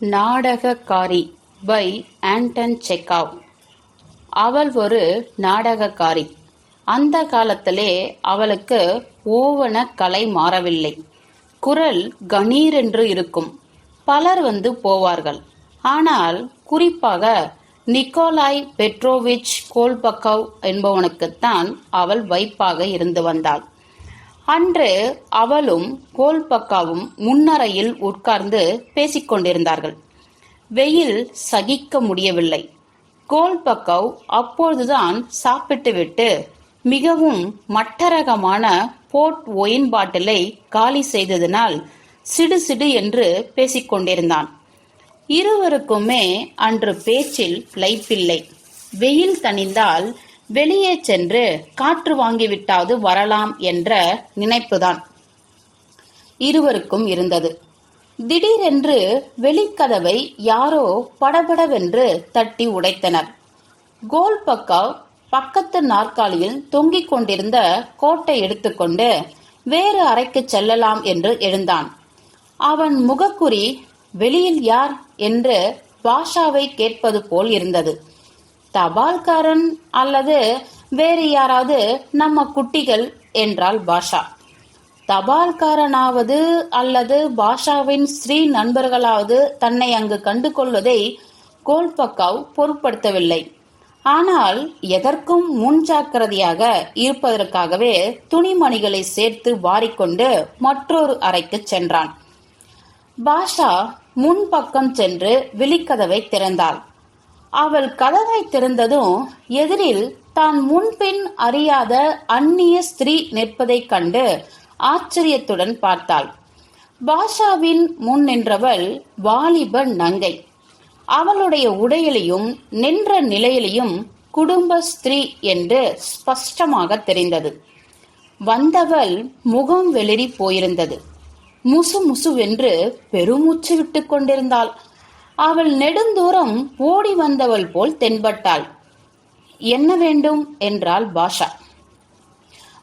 Natakakkari by Anton Chekhov. அவள் ஒரு நாடகக்காரி. அந்த காலத்திலே அவளுக்கு ஓவன கலை மாறவில்லை. குரல் கணீரென்று இருக்கும். பலர் வந்து போவார்கள். ஆனால் குறிப்பாக நிக்கோலாய் பெட்ரோவிச் கோல்பக்கவ் என்பவனுக்குத்தான் அவள் வைப்பாக இருந்து வந்தாள். அன்று அவளும் கோல்பக்காவும் முன்னறையில் உட்கார்ந்து பேசிக்கொண்டிருந்தார்கள். வெயில் சகிக்க முடியவில்லை. கோல்பக்கவ் அப்பொழுதுதான் சாப்பிட்டுவிட்டு மிகவும் மட்டரகமான போர்ட் ஒயின் பாட்டிலை காலி செய்ததினால் சிடு சிடு என்று பேசிக்கொண்டிருந்தான். இருவருக்குமே அன்று பேச்சில் லைப்பில்லை. வெயில் தணிந்தால் வெளியே சென்று காற்று வாங்கிவிட்டாவது வரலாம் என்ற நினைப்புதான். இருவருக்கும் இருந்தது. திடீரென்று வெளிக்கதவை யாரோ படபடவென்று தட்டி உடைத்தனர். கோல் பக்கா பக்கத்து நாற்காலியில் தொங்கிக் கொண்டிருந்த கோட்டை எடுத்துக்கொண்டு வேறு அறைக்கு செல்லலாம் என்று எழுந்தான். அவன் முகக்குறி வெளியில் யார்? என்று பாஷாவை கேட்பது போல் இருந்தது. தபால்காரன் அல்லது வேறு யாராவது நம்ம குட்டிகள் என்றாள் பாஷா. தபால்காரனாவது அல்லது பாஷாவின் ஸ்ரீ நண்பர்களாவது தன்னை அங்கு கண்டு கொள்வதை கோல்பக்காவ் பொருட்படுத்தவில்லை. ஆனால் எதற்கும் முன்ஜாக்கிரதையாக இருப்பதற்காகவே துணிமணிகளை சேர்த்து வாரிக்கொண்டு மற்றொரு அறைக்கு சென்றான். பாஷா முன்பக்கம் சென்று விழிக்கதவை திறந்தாள். அவள் கதவை திறந்ததும் எதிரில் தான் முன்பின் அறியாத அந்நிய ஸ்திரீ நிற்பதைக் கண்டு ஆச்சரியத்துடன் பார்த்தாள். பாஷாவின் முன் நின்றவள் வாலிப நங்கை. அவளுடைய உடையிலையும் நின்ற நிலையிலையும் குடும்ப ஸ்திரீ என்று ஸ்பஷ்டமாக தெரிந்தது. வந்தவள் முகம் வெளிரி போயிருந்தது. முசு முசுவென்று பெருமூச்சு விட்டுக் கொண்டிருந்தாள். அவள் நெடுந்தூரம் ஓடி வந்தவள் போல் தென்பட்டாள். என்ன வேண்டும்? என்றாள் பாஷா.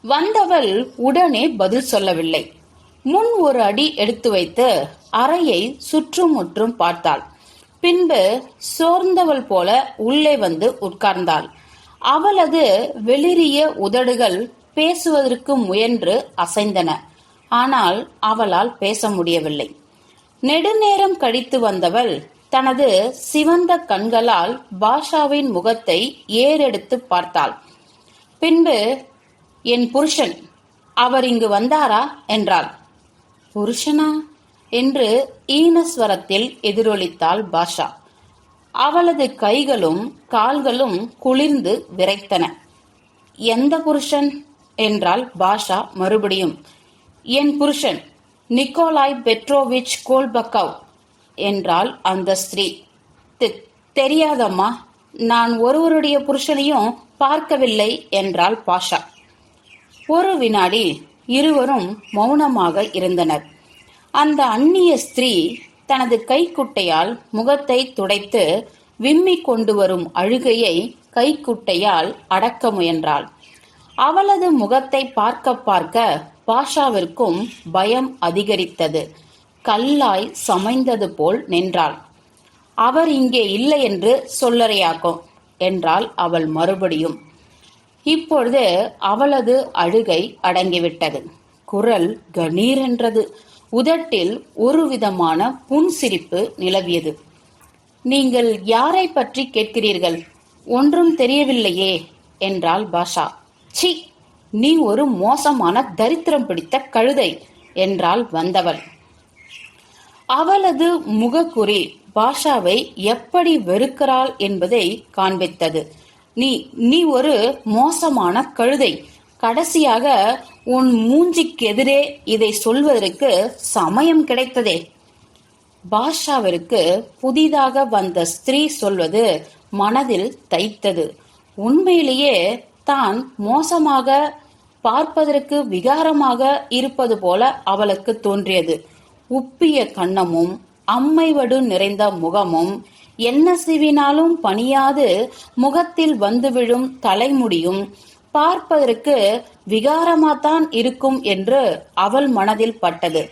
வந்தவள் உடனே பதில் சொல்லவில்லை. முன் ஒரு அடி எடுத்து வைத்து அறையை சுற்றுமுற்றும் பார்த்தாள். பின்பு சோர்ந்தவள் போல உள்ளே வந்து உட்கார்ந்தாள். அவளது வெளிரிய உதடுகள் பேசுவதற்கு முயன்று அசைந்தன. ஆனால் அவளால் பேச முடியவில்லை. நெடுநேரம் கழித்து வந்தவள் தனது சிவந்த கண்களால் பாஷாவின் முகத்தை ஏறெடுத்து பார்த்தாள். பின்பு என் புருஷன் அவர் இங்கு வந்தாரா? என்றாள். புருஷனா? என்று ஈனஸ்வரத்தில் எதிரொலித்தாள் பாஷா. அவளது கைகளும் கால்களும் குளிர்ந்து விரைத்தன. எந்த புருஷன்? என்றால் பாஷா மறுபடியும். என் புருஷன் நிக்கோலாய் பெட்ரோவிச் கோல்பக்கவ். என்றாள் அந்த ஸ்திரீ. தெரியாதம்மா நான் ஒருவருடைய புருஷனையும் பார்க்கவில்லை என்றாள் பாஷா. ஒரு வினாடி இருவரும் மௌனமாக இருந்தனர். அந்த அந்நிய ஸ்திரீ தனது கைக்குட்டையால் முகத்தை துடைத்து விம்மி கொண்டு வரும் அழுகையை கைக்குட்டையால் அடக்க முயன்றாள். அவளது முகத்தை பார்க்க பார்க்க பாஷாவிற்கும் பயம் அதிகரித்தது. கல்லாய் சமைந்தது போல் நின்றாள். அவர் இங்கே இல்லை என்று சொல்லறையாக்கும் என்றாள் அவள் மறுபடியும். இப்பொழுது அவளது அழுகை அடங்கிவிட்டது. குரல் கணீரென்றது. உதட்டில் ஒரு விதமான புன்சிரிப்பு நிலவியது. நீங்கள் யாரை பற்றி கேட்கிறீர்கள்? ஒன்றும் தெரியவில்லையே என்றாள் பாஷா. சி நீ ஒரு மோசமான தரித்திரம் பிடித்த கழுதை என்றாள் வந்தவள். அவளது முகக்குறி பாஷாவை எப்படி வெறுக்கிறாள் என்பதை காண்பித்தது. நீ நீ ஒரு மோசமான கழுதை. கடைசியாக உன் மூஞ்சிக்கு எதிரே இதை சொல்வதற்கு சமயம் கிடைத்ததே. பாஷாவிற்கு புதிதாக வந்த ஸ்திரீ சொல்வது மனதில் தைத்தது. உண்மையிலேயே தான் மோசமாக பார்ப்பதற்கு விகாரமாக இருப்பது போல அவளுக்கு தோன்றியது. உப்பிய கன்னமும் அம்மைவடு நிறைந்த முகமும் என்ன சிவினாலும் பணியாது முகத்தில் வந்து விழும் தலைமுடியும் பார்ப்பதற்கு விகாரமாத்தான் இருக்கும் என்று அவள் மனதில் பட்டது.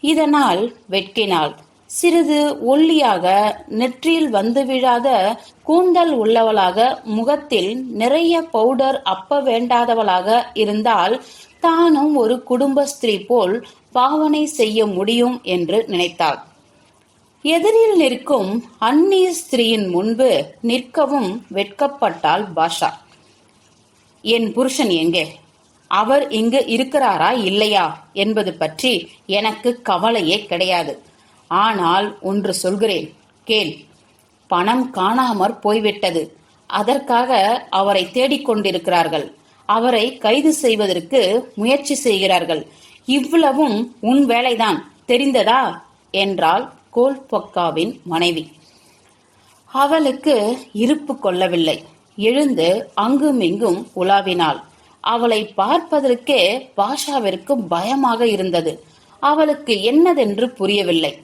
இதனால் வெட்கினாள். சிறிது ஒல்லியாக நெற்றியில் வந்து விழாத கூந்தல் உள்ளவளாக முகத்தில் நிறைய பவுடர் அப்ப வேண்டாதவளாக இருந்தால் தானும் ஒரு குடும்ப ஸ்திரீ போல் பாவனை செய்ய முடியும் என்று நினைத்தாள். எதிரில் நிற்கும் அந்நிய ஸ்திரீயின் முன்பு நிற்கவும் வெட்கப்பட்டாள் பாஷா. என் புருஷன் எங்கே? அவர் இங்கு இருக்கிறாரா இல்லையா? என்பது பற்றி எனக்கு கவலையே கிடையாது. ஆனால் ஒன்று சொல்கிறேன் கேள். பணம் காணாமற் போய்விட்டது. அதற்காக அவரை தேடிக்கொண்டிருக்கிறார்கள் அவரை கைது செய்வதற்கு முயற்சி செய்கிறார்கள். இவ்வளவும் உன் வேலைதான் தெரிந்ததா? என்றாள் கோல்பக்காவின் மனைவி. அவளுக்கு இருப்பு கொள்ளவில்லை. எழுந்து அங்குமிங்கும் உலாவினாள். அவளை பார்ப்பதற்கே பாஷாவிற்கு பயமாக இருந்தது. அவளுக்கு என்னதென்று புரியவில்லை.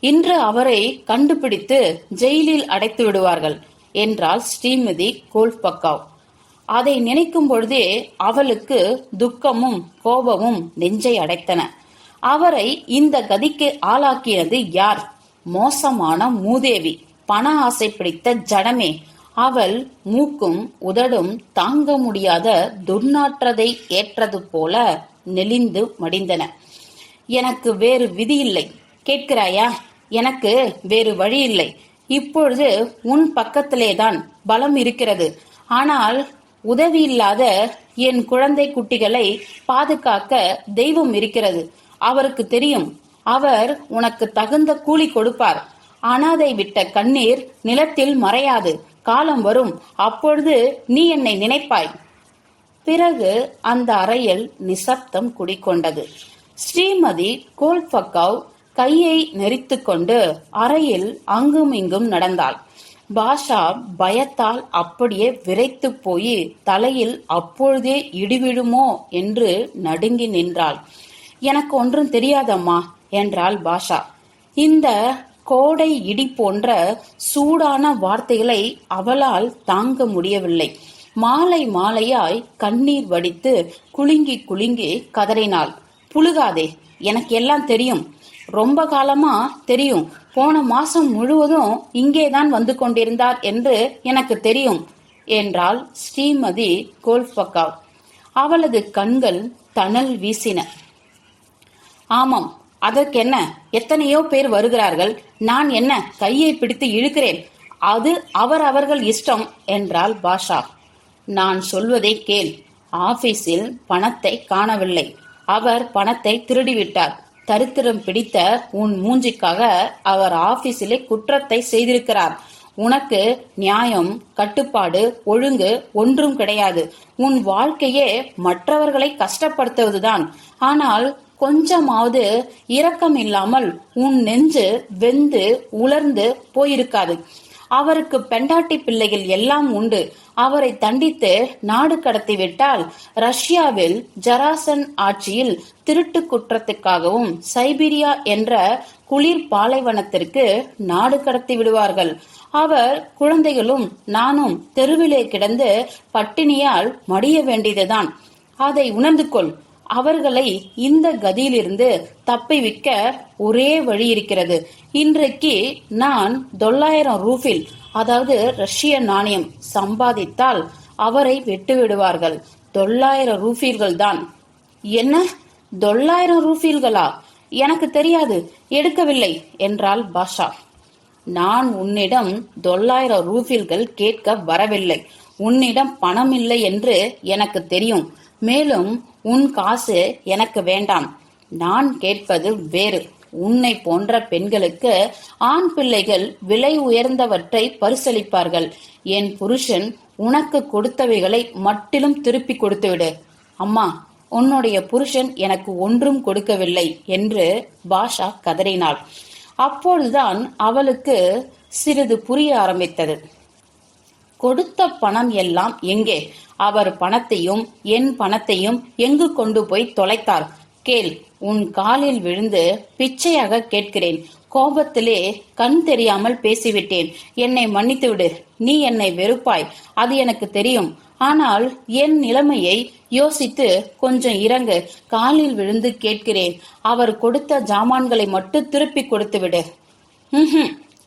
இன்று அவரை கண்டுபிடித்து ஜெயிலில் அடைத்து விடுவார்கள் என்றாள் ஸ்ரீமதி கோல்பக்காவ். அதை நினைக்கும் பொழுதே அவளுக்கு துக்கமும் கோபமும் நெஞ்சை அடைத்தன. அவரை இந்த கதிக்கு ஆளாக்கியது யார்? மோசமான மூதேவி. பண ஆசை பிடித்த ஜடமே. அவள் மூக்கும் உதடும் தாங்க முடியாத துர்நாற்றதை ஏற்றது போல நெளிந்து மடிந்தன. எனக்கு வேறு விதி இல்லை. கேட்கிறாயா? எனக்கு வேறு வழி இல்லை. இப்பொழுது உன் பக்கத்திலேதான் பலம் இருக்கிறது. ஆனால் உதவி இல்லாத என் குழந்தை குட்டிகளை பாதுகாக்க தெய்வம் இருக்கிறது. அவருக்கு தெரியும். அவர் உனக்கு தகுந்த கூலி கொடுப்பார். அனாதை விட்ட கண்ணீர் நிலத்தில் மறையாது. காலம் வரும். அப்பொழுது நீ என்னை நினைப்பாய். பிறகு அந்த அறையில் நிசப்தம் குடிக்கொண்டது ஸ்ரீமதி கோல்பக்காவ் கையை நெறித்து கொண்டு அறையில் அங்கும் இங்கும் நடந்தாள். பாஷா பயத்தால் அப்படியே விரைத்து போய் தலையில் அப்பொழுதே இடிவிடுமோ என்று நடுங்கி நின்றாள். எனக்கு ஒன்றும் தெரியாதம்மா என்றாள் பாஷா. இந்த கோடை இடி போன்ற சூடான வார்த்தைகளை அவளால் தாங்க முடியவில்லை. மாலை மாலையாய் கண்ணீர் வடித்து குலுங்கி குலுங்கி கதறினாள். புழுகாதே எனக்கு எல்லாம் தெரியும். ரொம்ப காலமா தெரியும். போன மாசம் முழுவதும் இங்கேதான் வந்து கொண்டிருந்தார் என்று எனக்கு தெரியும் என்றாள் ஸ்ரீமதி கோல்பக்காவ் அவளது கண்கள் தணல் வீசின. ஆமாம் அதற்கென்ன? எத்தனையோ பேர் வருகிறார்கள். நான் என்ன கையை பிடித்து இழுக்கிறேன்? அது அவர் அவர்கள் இஷ்டம் என்றாள் பாஷா. நான் சொல்வதை கேள். ஆபீஸில் பணத்தை காணவில்லை. அவர் பணத்தை திருடிவிட்டார். தரித்திரம் பிடித்த உன் மூஞ்சிக்காக அவர் ஆபீஸிலே குற்றத்தை செய்திருக்கிறார். உனக்கு நியாயம் கட்டுப்பாடு ஒழுங்கு ஒன்றும் கிடையாது. உன் வாழ்க்கையே மற்றவர்களை கஷ்டப்படுத்துவதுதான். ஆனால் கொஞ்சமாவது இரக்கம் இல்லாமல் உன் நெஞ்சு வெந்து உலர்ந்து போயிருக்காது. அவருக்கு பெண்டாட்டி பிள்ளைகள் எல்லாம் உண்டு. அவரை தண்டித்து நாடு கடத்திவிட்டால் ரஷ்யாவில் ஜராசன் ஆட்சியில் திருட்டு குற்றத்துக்காகவும் சைபீரியா என்ற குளிர் பாலைவனத்திற்கு நாடு கடத்தி விடுவார்கள். அவர் குழந்தைகளும் நானும் தெருவிலே கிடந்து பட்டினியால் மடிய வேண்டியதுதான். அதை உணர்ந்து கொள். அவர்களை இந்த கதியிலிருந்து தப்பிவிக்க ஒரே வழி இருக்கிறது. இன்றைக்கு நான் தொள்ளாயிரம் ரூபில் அதாவது ரஷ்ய நாணயம் சம்பாதித்தால் அவரை விட்டுவிடுவார்கள் தொள்ளாயிரம் ரூபீல்கள் தான். என்ன? தொள்ளாயிரம் ரூபீல்களா? எனக்கு தெரியாது. எடுக்கவில்லை என்றாள் பாஷா. நான் உன்னிடம் தொள்ளாயிரம் ரூபீல்கள் கேட்க வரவில்லை. உன்னிடம் பணம் இல்லை என்று எனக்கு தெரியும். மேலும் உன் காசு எனக்கு வேண்டாம். நான் கேட்பது வேறு. உன்னை போன்ற பெண்களுக்கு ஆண் பிள்ளைகள் விலை உயர்ந்தவற்றை பரிசளிப்பார்கள். என் புருஷன் உனக்கு கொடுத்தவைகளை மட்டிலும் திருப்பி கொடுத்துவிடு. அம்மா உன்னுடைய புருஷன் எனக்கு ஒன்றும் கொடுக்கவில்லை என்று பாஷா கதறினாள். அப்பொழுதுதான் அவளுக்கு சிறிது புரிய ஆரம்பித்தது. கொடுத்த பணம் எல்லாம் எங்கே? அவர் பணத்தையும் என் பணத்தையும் எங்கு கொண்டு போய் தொலைத்தார்? கேள் உன் காலில் விழுந்து பிச்சையாக கேட்கிறேன். கோபத்திலே கண் தெரியாமல் பேசிவிட்டேன். என்னை மன்னித்து விடு. நீ என்னை வெறுப்பாய். அது எனக்கு தெரியும். ஆனால் என் நிலைமையை யோசித்து கொஞ்சம் இறங்கு. காலில் விழுந்து கேட்கிறேன். அவர் கொடுத்த ஜாமான்களை மட்டும் திருப்பி கொடுத்து விடு.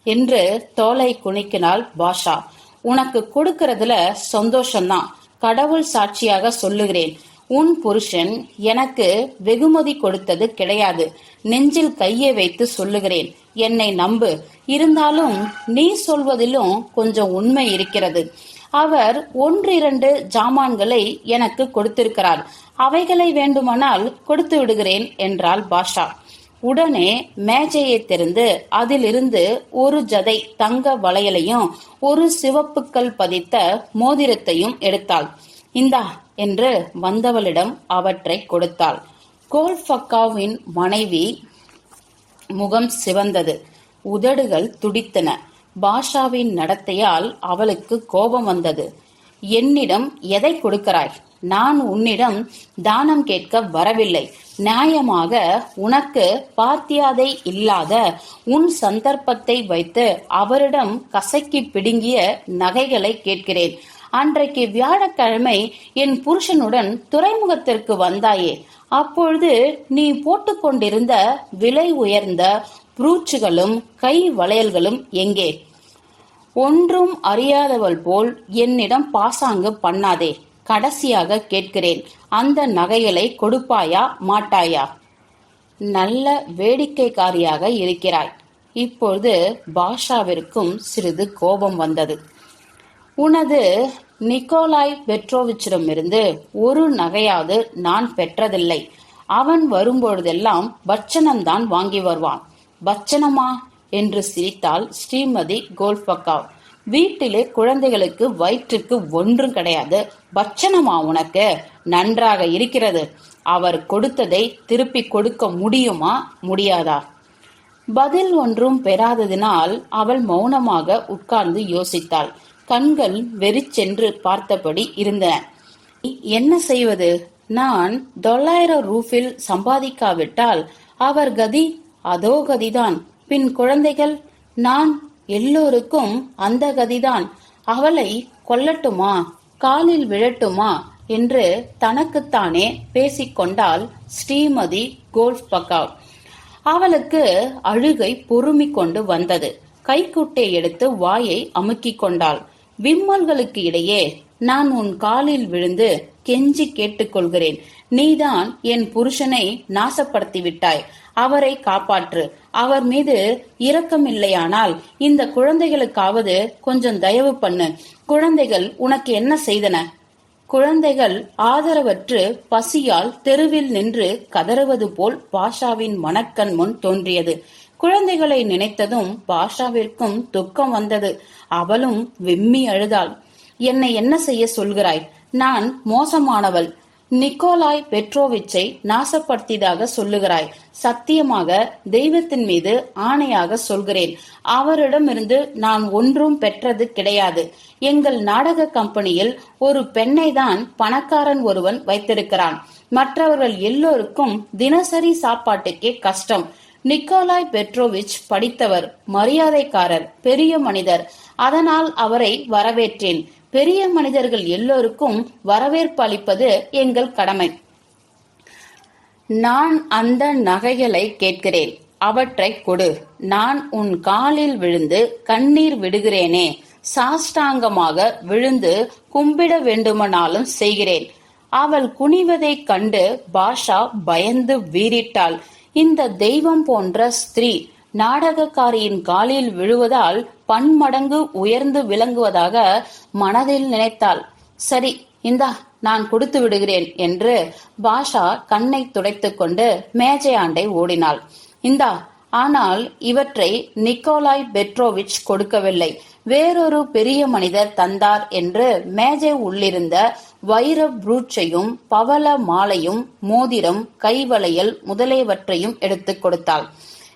என்று தோலை குணிக்கினாள் பாஷா. உனக்கு கொடுக்கறதுல சந்தோஷம்தான். கடவுள் சாட்சியாக சொல்லுகிறேன். உன் புருஷன் எனக்கு வெகுமதி கொடுத்தது கிடையாது. நெஞ்சில் கையை வைத்து சொல்லுகிறேன். என்னை நம்பு. இருந்தாலும் நீ சொல்வதிலும் கொஞ்சம் உண்மை இருக்கிறது. அவர் ஒன்றிரண்டு ஜாமான்களை எனக்கு கொடுத்திருக்கிறார். அவைகளை வேண்டுமானால் கொடுத்து விடுகிறேன் என்றாள் பாஷா. உடனே மேஜையை திறந்து அதிலிருந்து ஒரு ஜதை தங்க வளையலையும் ஒரு சிவப்புக்கள் பதித்த மோதிரத்தையும் எடுத்தாள். இந்தா என்று வந்தவளிடம் அவற்றை கொடுத்தாள். கோல்ஃபக்காவின் மனைவி முகம் சிவந்தது. உதடுகள் துடித்தன. பாஷாவின் நடத்தையால் அவளுக்கு கோபம் வந்தது. என்னிடம் எதை கொடுக்கிறாய்? நான் உன்னிடம் தானம் கேட்க வரவில்லை. நியாயமாக உனக்கு பார்த்தியாதை இல்லாத உன் சந்தர்ப்பத்தை வைத்து அவரிடம் கசக்கி பிடுங்கிய நகைகளை கேட்கிறேன். அன்றைக்கு வியாழக்கிழமை என் புருஷனுடன் துறைமுகத்திற்கு வந்தாயே. அப்பொழுது நீ போட்டுக்கொண்டிருந்த விலை உயர்ந்த ப்ரூச்சுகளும் கை வளையல்களும் எங்கே? ஒன்றும் அறியாதவள் போல் என்னிடம் பாசாங்கு பண்ணாதே. கடைசியாக கேட்கிறேன். அந்த நகைகளை கொடுப்பாயா மாட்டாயா? நல்ல வேடிக்கைக்காரியாக இருக்கிறாய். இப்பொழுது பாஷாவிற்கும் சிறிது கோபம் வந்தது. உனது நிக்கோலாய் பெட்ரோவிச்சிடமிருந்து ஒரு நகையாவது நான் பெற்றதில்லை. அவன் வரும்பொழுதெல்லாம் பட்சணம்தான் வாங்கி வருவான். பட்சணமா? என்று சிரித்தாள் ஸ்ரீமதி கோல்பக்காவ் வீட்டிலே குழந்தைகளுக்கு வயிற்றுக்கு ஒன்றும் கிடையாது. பட்சணமா உனக்கு? நன்றாக இருக்கிறது. அவர் கொடுத்ததை திருப்பி கொடுக்க முடியுமா? முடியாதா? பதில் ஒன்றும் பெறாததினால் அவள் மௌனமாக உட்கார்ந்து யோசித்தாள். கண்கள் வெறிச்சென்று பார்த்தபடி இருந்தன. என்ன செய்வது? நான் தொள்ளாயிரம் ரூபில் சம்பாதிக்காவிட்டால் அவர் கதி அதோ கதிதான். பின் குழந்தைகள் நான் எல்லோருக்கும் அந்த கதிதான். அவளை கொல்லட்டுமா? காலில் விழட்டுமா? என்று தனக்குத்தானே பேசிக்கொண்டாள் ஸ்ரீமதி கோல்ஃப் பகாவ் அவளுக்கு அழுகை பொறுமி கொண்டு வந்தது. கைக்குட்டை எடுத்து வாயை அமுக்கிக் கொண்டாள். விம்மல்களுக்கு இடையே நான் உன் காலில் விழுந்து கெஞ்சி கேட்டுக்கொள்கிறேன் நீதான் என் புருஷனை நாசப்படுத்தி விட்டாய். அவரை காப்பாற்று. அவர் மீது இரக்கமில்லையானால் இந்த குழந்தைகளுக்காவது கொஞ்சம் தயவு பண்ணு. குழந்தைகள் உனக்கு என்ன செய்தன? குழந்தைகள் ஆதரவற்று பசியால் தெருவில் நின்று கதறுவது போல் பாஷாவின் மனக்கண் முன் தோன்றியது. குழந்தைகளை நினைத்ததும் பாஷாவிற்கும் துக்கம் வந்தது. அவளும் வெம்மி அழுதாள். என்னை என்ன செய்ய சொல்கிறாய்? நான் மோசமானவள். நிக்கோலாய் பெட்ரோவிச்சை நாசப்படுத்தியதாக சொல்லுகிறாய். சத்தியமாக தெய்வத்தின் மீது ஆணையாக சொல்கிறேன். அவரிடமிருந்து நான் ஒன்றும் பெற்றது கிடையாது. எங்கள் நாடக கம்பெனியில் ஒரு பெண்ணை தான் பணக்காரன் ஒருவன் வைத்திருக்கிறான். மற்றவர்கள் எல்லோருக்கும் தினசரி சாப்பாட்டுக்கே கஷ்டம். நிக்கோலாய் பெட்ரோவிச் படித்தவர் மரியாதைக்காரர் பெரிய மனிதர். அதனால் அவரை வரவேற்றேன். பெரிய மனிதர்கள் எல்லோருக்கும் வரவேற்பு அளிப்பது எங்கள் கடமை. நான் அந்த நகைகளை கேட்கிறேன். அவற்றை கொடு. நான் உன் காலில் விழுந்து கண்ணீர் விடுகிறேனே. சாஷ்டாங்கமாக விழுந்து கும்பிட வேண்டுமானாலும் செய்கிறேன். அவள் குனிவதைக் கண்டு பாஷா பயந்து வீறிட்டாள். இந்த தெய்வம் போன்ற ஸ்திரீ நாடகக்காரியின் காலில் விழுவதால் பன்மடங்கு உயர்ந்து விளங்குவதாக மனதில் நினைத்தாள். சரி இந்தா நான் கொடுத்து விடுகிறேன் என்று பாஷா கண்ணை துடைத்துக் கொண்டு மேஜையாண்டை ஓடினாள். இந்தா ஆனால் இவற்றை நிக்கோலாய் பெட்ரோவிச் கொடுக்கவில்லை. வேறொரு பெரிய மனிதர் தந்தார் என்று மேஜை உள்ளிருந்த வைர புரூச்சையும் பவள மாலையும் மோதிரம் கைவளையல் முதலியவற்றையும் எடுத்துக் கொடுத்தாள்.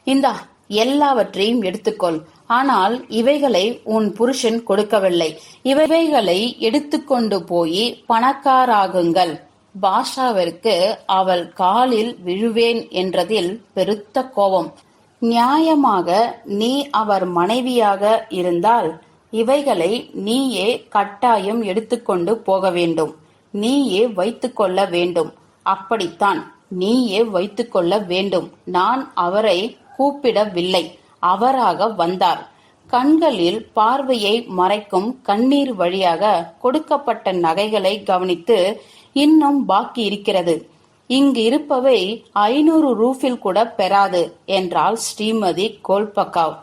இந்தா எல்லாவற்றையும் எடுத்துக்கொள். ஆனால் இவைகளை உன் புருஷன் கொடுக்கவில்லை. இவைகளை எடுத்துக்கொண்டு போய் பணக்காராகுங்கள். பாஷாவிற்கு அவள் காலில் விழுவேன் என்றதில் பெருத்த கோபம். நியாயமாக நீ அவர் மனைவியாக இருந்தால் இவைகளை நீயே கட்டாயம் எடுத்துக்கொண்டு போக வேண்டும். நீயே வைத்துக்கொள்ள வேண்டும். அப்படித்தான் நீயே வைத்துக்கொள்ள வேண்டும். நான் அவரை கூப்பிடவில்லை. அவராக வந்தார். கண்களில் பார்வையை மறைக்கும் கண்ணீர் வழியாக கொடுக்கப்பட்ட நகைகளை கவனித்து இன்னும் பாக்கி இருக்கிறது. இங்கு இருப்பவை ஐநூறு ரூஃபில் கூட பெறாது என்றாள் ஸ்ரீமதி கோல்பக்காவ்.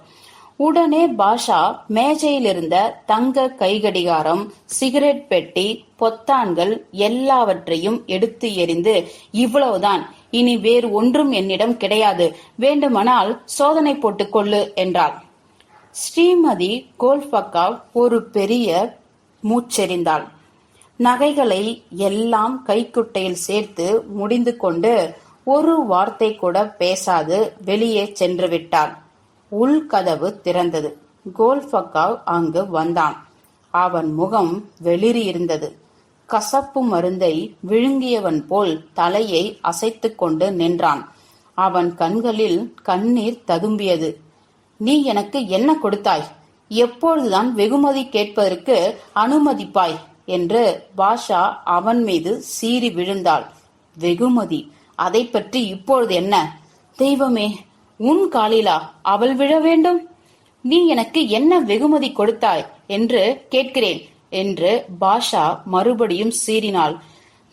உடனே பாஷா மேஜையிலிருந்த தங்க கைகடிகாரம் சிகரெட் பெட்டி பொத்தான்கள் எல்லாவற்றையும் எடுத்து எறிந்து இவ்வளவுதான் இனி வேறு ஒன்றும் என்னிடம் கிடையாது வேண்டுமானால் சோதனை போட்டுக் கொள்ளு என்றாள். ஸ்ரீமதி கோல்பக்கா ஒரு பெரிய மூச்செறிந்தாள். நகைகளை எல்லாம் கைக்குட்டையில் சேர்த்து முடிந்து கொண்டு ஒரு வார்த்தை கூட பேசாது வெளியே சென்று விட்டாள். உள்கதவு திறந்தது. கோல்பக்காவ் அங்கு வந்தான். அவன் முகம் வெளிரியிருந்தது கசப்பு மருந்தை விழுங்கியவன் போல் தலையை அசைத்து கொண்டு நின்றான். அவன் கண்களில் கண்ணீர் ததும்பியது. நீ எனக்கு என்ன கொடுத்தாய்? எப்பொழுதுதான் வெகுமதி கேட்பதற்கு அனுமதிப்பாய்? என்று பாஷா அவன் மீது சீறி விழுந்தாள். வெகுமதி? அதை பற்றி இப்பொழுது என்ன? தெய்வமே உன் காலிலா அவள் விழ வேண்டும்? நீ எனக்கு என்ன வெகுமதி கொடுத்தாய் என்று கேட்கிறேன் என்று பாஷா மறுபடியும் சீறினாள்.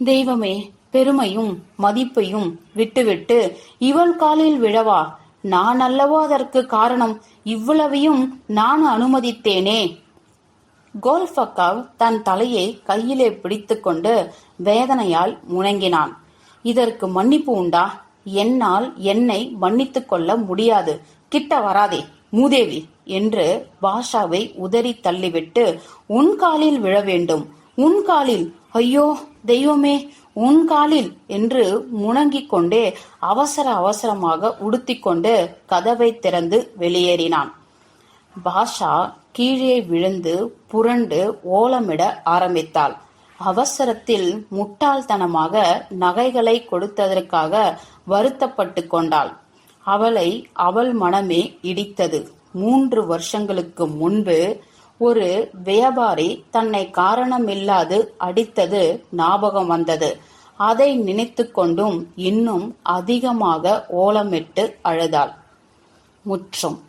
தெய்வமே பெருமையும் மதிப்பையும் விட்டுவிட்டு இவள் காலில் விழவா? நான் அல்லவோ அதற்கு காரணம்? இவ்வளவையும் நான் அனுமதித்தேனே. கோல்ஃபக்காவ் தன் தலையை கையிலே பிடித்துக்கொண்டு வேதனையால் முணங்கினான். இதற்கு மன்னிப்பு உண்டா? என்னால் என்னை மன்னித்துக் கொள்ள முடியாது. கிட்ட வராதே மூதேவி என்று பாஷாவை உதறி தள்ளிவிட்டு உன் காலில் விழ வேண்டும். உன் காலில் ஐயோ தெய்வமே உன் காலில் என்று முணங்கிக் கொண்டே அவசர அவசரமாக உடுத்திக்கொண்டு கதவை திறந்து வெளியேறினான். பாஷா கீழே விழுந்து புரண்டு ஓலமிட ஆரம்பித்தாள். அவசரத்தில் முட்டாள்தனமாக நகைகளை கொடுத்ததற்காக வருத்தப்பட்டு கொண்டாள். அவளை அவள் மனமே இடித்தது. மூன்று வருஷங்களுக்கு முன்பு ஒரு வியாபாரி தன்னை காரணமில்லாது அடித்தது ஞாபகம் வந்தது. அதை நினைத்து கொண்டும் இன்னும் அதிகமாக ஓலமிட்டு அழுதாள். முற்றும்.